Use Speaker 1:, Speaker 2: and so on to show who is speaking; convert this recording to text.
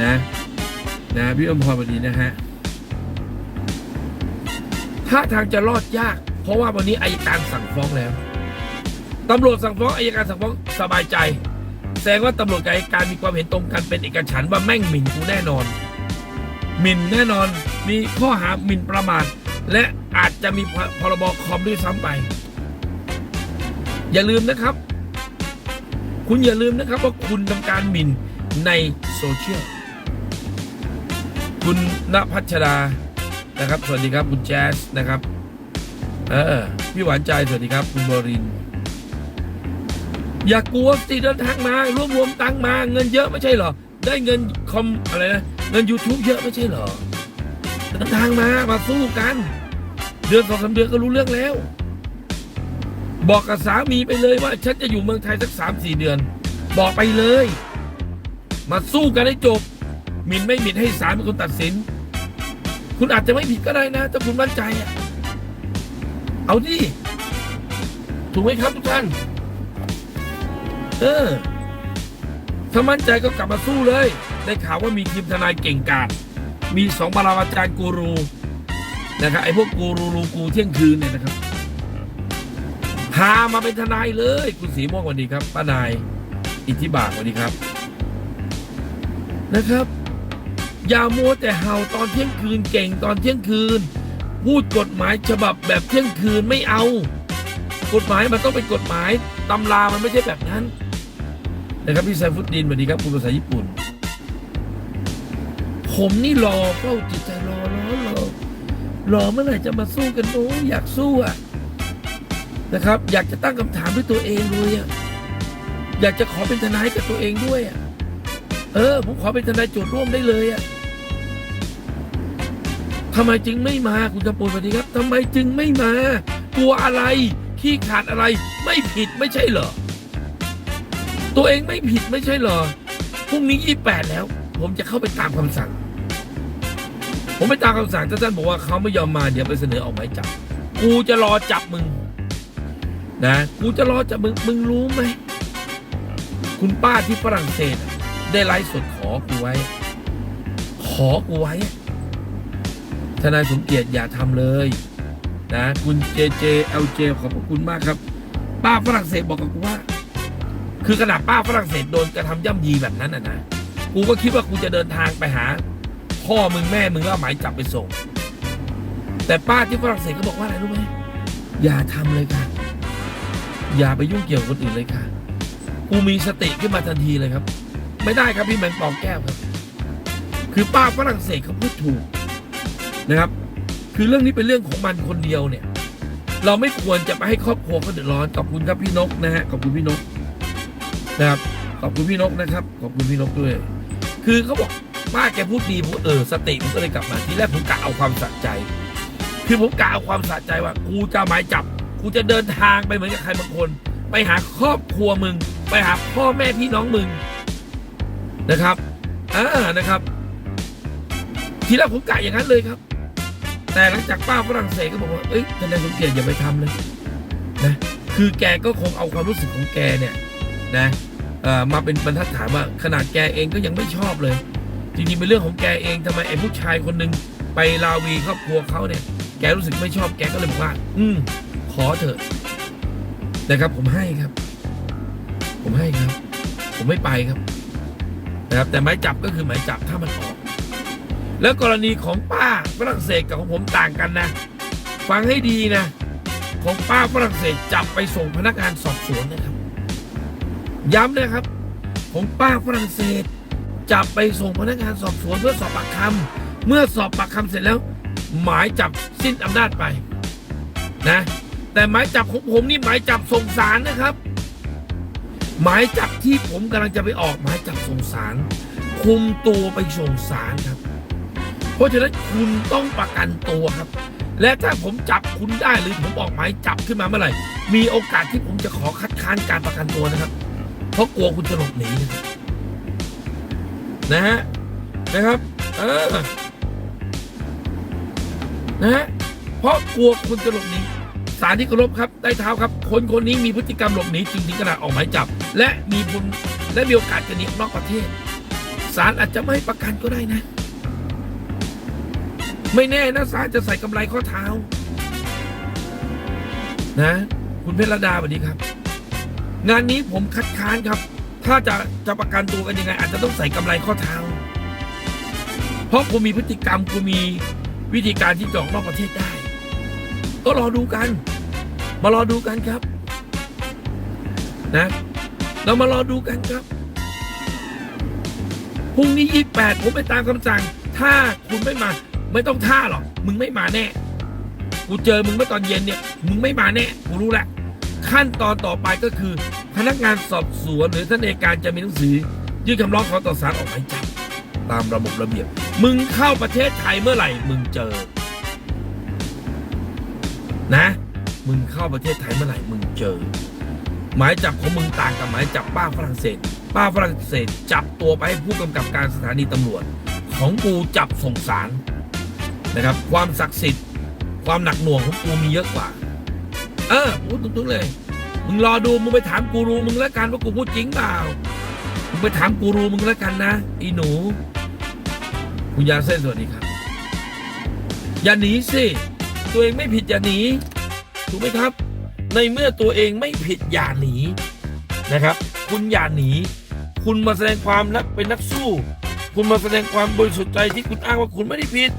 Speaker 1: นะนะพี่อมพรวันนี้นะฮะถ้าทางจะรอดยาก เพราะว่าวันนี้อายการสั่งฟ้องแล้วตำรวจสั่งฟ้องอายการสั่งฟ้องสบายใจ แสดงว่าตำรวจกับอายการมีความเห็นตรงกันเป็นเอกฉันท์ว่าแม่งหมิ่นกูแน่นอน หมิ่นแน่นอนมีข้อหาหมิ่นประมาทและอาจจะมีพรบคอมด้วยซ้ำไป อย่าลืมนะครับ คุณอย่าลืมนะครับว่าคุณทำการหมิ่นในโซเชียล คุณณพัชรานะครับ สวัสดีครับคุณแจ๊สนะครับ เออพี่หวานใจสวัสดีครับ คุณบริน อย่ากลัวสิเดินทางมารวบรวมตังมา เงินเยอะไม่ใช่เหรอ ได้เงินคอมอะไรนะ เงิน YouTube เยอะไม่ใช่เหรอเดินทางมามาสู้กัน เดือนสองสามเดือนก็รู้เรื่องแล้ว บอกกับสามีไปเลยว่า ฉันจะอยู่เมืองไทยสักสามสี่เดือน บอกไปเลย มาสู้กันให้จบ หมิ่นไม่หมิ่นให้ศาลเป็นคนตัดสิน คุณอาจจะไม่ผิดก็ได้นะถ้าคุณมั่นใจอะเอาดิถูกไหมครับทุกท่าน เออถ้ามั่นใจก็กลับมาสู้เลย ได้ข่าวว่ามีทีมทนายเก่งกาจมีสองบาราอาจารย์กูรูนะครับไอ้พวกกูรูรูกูเที่ยงคืนเนี่ยนะครับพามาเป็นทนายเลย คุณสีม่วงวันดีครับป้านาย อิทธิบาทวัสดีครับ นะครับ อย่ามัวแต่เห่าตอนเที่ยงคืนเก่งตอนเที่ยงคืน พูดกฎหมายฉบับแบบเที่ยงคืนไม่เอา กฎหมายมันต้องเป็นกฎหมายตำรามันไม่ใช่แบบนั้นนะครับพี่ไซฟุตดินสวัสดีครับคุณภาษาญี่ปุ่น ผมนี่รอเฝ้าจิตใจรอรอรอรอเมื่อไหร่จะมาสู้กันโอ้อยากสู้อะนะครับ อยากจะตั้งคำถามด้วยตัวเองเลยอะอยากจะขอเป็นทนายกับตัวเองด้วยอะ เออ ผมขอเป็นทนายโจทย์ร่วมได้เลยอะทำไมจึงไม่มาคุณจำปนสวัสดีครับทำไมจึงไม่มากลัวอะไรขี้ขาดอะไร ไม่ผิดไม่ใช่เหรอ ตัวเองไม่ผิดไม่ใช่เหรอพรุ่งนี้ยี่แปดแล้ว ผมจะเข้าไปตามคำสั่ง ผมไปตามคำสั่งท่านบอกว่าเขาไม่ยอมมาเดี๋ยวไปเสนอออกหมายจับกูจะรอจับมึง นะกูจะรอจะมึงมึงรู้ไหมคุณป้าที่ฝรั่งเศสอะ ได้ไลฟ์สดขอกูไว้ ขอกูไว้ ทนายสมเกียรติอย่าทำเลย นะ คุณเจเจเอลเจขอบพระคุณมากครับ ป้าฝรั่งเศสบอกกับกูว่า คือขนาดป้าฝรั่งเศสโดนกระทำย่ำยีแบบนั้นนะนะ กูก็คิดว่ากูจะเดินทางไปหา พ่อมึงแม่มึงแล้วเอาหมายจับไปส่ง แต่ป้าที่ฝรั่งเศสก็บอกว่าอะไรรู้ไหมอย่าทำเลยค่ะ อย่าไปยุ่งเกี่ยวกับคนอื่นเลยค่ะ กูมีสติขึ้นมาทันทีเลยครับ ไม่ได้ครับพี่แมงปองแก้วครับ คือป้าฝรั่งเศสเขาพูดถูกนะครับ คือเรื่องนี้เป็นเรื่องของมันคนเดียวเนี่ย เราไม่ควรจะไปให้ครอบครัวเขาเดือดร้อนขอบคุณครับพี่นกนะฮะขอบคุณพี่นกนะครับขอบคุณพี่นกนะครับขอบคุณพี่นกด้วย คือเขาบอกป้าแกพูดดีผมเออสติผมก็เลยกลับมาทีแรกผมกะเอาความสะใจ คือผมกะเอาความสะใจว่ากูจะหมายจับกูจะเดินทางไปเหมือนกับใครบางคน ไปหาครอบครัวมึง ไปหาพ่อแม่พี่น้องมึง นะครับอ่านะครับ ทีแรกผมกะอย่างนั้นเลยครับ แต่หลังจากป้าฝรั่งเศสก็บอกว่าเอ้ยทนายสมเกียรติอย่าไปทำเลยนะคือแกก็คงเอาความรู้สึกของแกเนี่ยนะมาเป็นบรรทัดฐานว่าขนาดแกเองก็ยังไม่ชอบเลย จริงๆเป็นเรื่องของแกเองทำไมไอ้ผู้ชายคนหนึ่งไปลาวีครอบครัวเขาเนี่ย แกรู้สึกไม่ชอบแกก็เลยบอกว่า อืมขอเถอะนะครับผมให้ครับ ผมให้ครับ ผมไม่ไปครับ นะครับแต่หมายจับก็คือหมายจับถ้ามันออก แล้วกรณีของป้าฝรั่งเศสกับของผมต่างกันนะ ฟังให้ดีนะ ของป้าฝรั่งเศสจับไปส่งพนักงานสอบสวนนะครับ ย้ำนะครับ ของป้าฝรั่งเศสจับไปส่งพนักงานสอบสวนเพื่อสอบปากคำเมื่อสอบปากคำเสร็จแล้ว หมายจับสิ้นอำนาจไปนะ แต่หมายจับของผมนี่หมายจับส่งสารนะครับ หมายจับที่ผมกำลังจะไปออกหมายจับส่งสาร คุมตัวไปส่งสารครับ เพราะฉะนั้นคุณต้องประกันตัวครับ และถ้าผมจับคุณได้หรือผมออกหมายจับขึ้นมาเมื่อไหร่ มีโอกาสที่ผมจะขอคัดค้านการประกันตัวนะครับ เพราะกลัวคุณจะหลบหนีนะฮะนะครับ เออนะฮะเพราะกลัวคุณจะหลบหนี สารที่เคารพครับได้เท้าครับ คนคนนี้มีพฤติกรรมหลบหนีจริงถึงขนาดออกหมายจับ และมีบุญและมีโอกาสจะหนีนอกประเทศศาลอาจจะไม่ให้ประกันก็ได้นะ ไม่แน่นะศาลจะใส่กำไรข้อเท้า นะ คุณเพชรดาสวัสดีครับ งานนี้ผมคัดค้านครับ ถ้าจะจะประกันตัวกันยังไง อาจจะต้องใส่กำไรข้อเท้า เพราะกูมีพฤติกรรมกูมีวิธีการที่จะออกนอกประเทศได้ ก็รอดูกัน มารอดูกันครับ นะ เรามารอดูกันครับพรุ่งนี้ยี่แปดผมไปตามคำสั่ง ถ้าคุณไม่มา ไม่ต้องท่าหรอก มึงไม่มาแน่ กูเจอมึงเมื่อตอนเย็นเนี่ย มึงไม่มาแน่ กูรู้แหละ ขั้นตอนต่อไปก็คือ พนักงานสอบสวนหรือท่านเอัยการจะมีหนังสือ ยื่นคำร้องขอต่อศาลออกหมายจับตามระบบระเบียบ มึงเข้าประเทศไทยเมื่อไหร่ มึงเจอ นะ มึงเข้าประเทศไทยเมื่อไหร่มึงเจอ หมายจับของมึงต่างกับหมายจับป้าฝรั่งเศส ป้าฝรั่งเศสจับตัวไปให้ผู้กำกับการสถานีตำรวจ ของกูจับส่งสารนะครับ ความศักดิ์สิทธิ์ ความหนักหน่วงของกูมีเยอะกว่า เออพูดตรงๆเลย มึงรอดูมึงไปถามกูรูมึงแล้วกันว่ากูพูดจริงเปล่ามึงไปถามกูรูมึงแล้วกันนะอีหนู คุณยาเส้นสวัสดีครับอย่าหนีสิ ตัวเองไม่ผิดอย่าหนี ถูกไหมครับ ในเมื่อตัวเองไม่ผิดอย่าหนีนะครับ คุณอย่าหนี คุณมาแสดงความนักเป็นนักสู้ คุณมาแสดงความบริสุทธิ์ใจที่คุณอ้างว่าคุณไม่ได้ผิด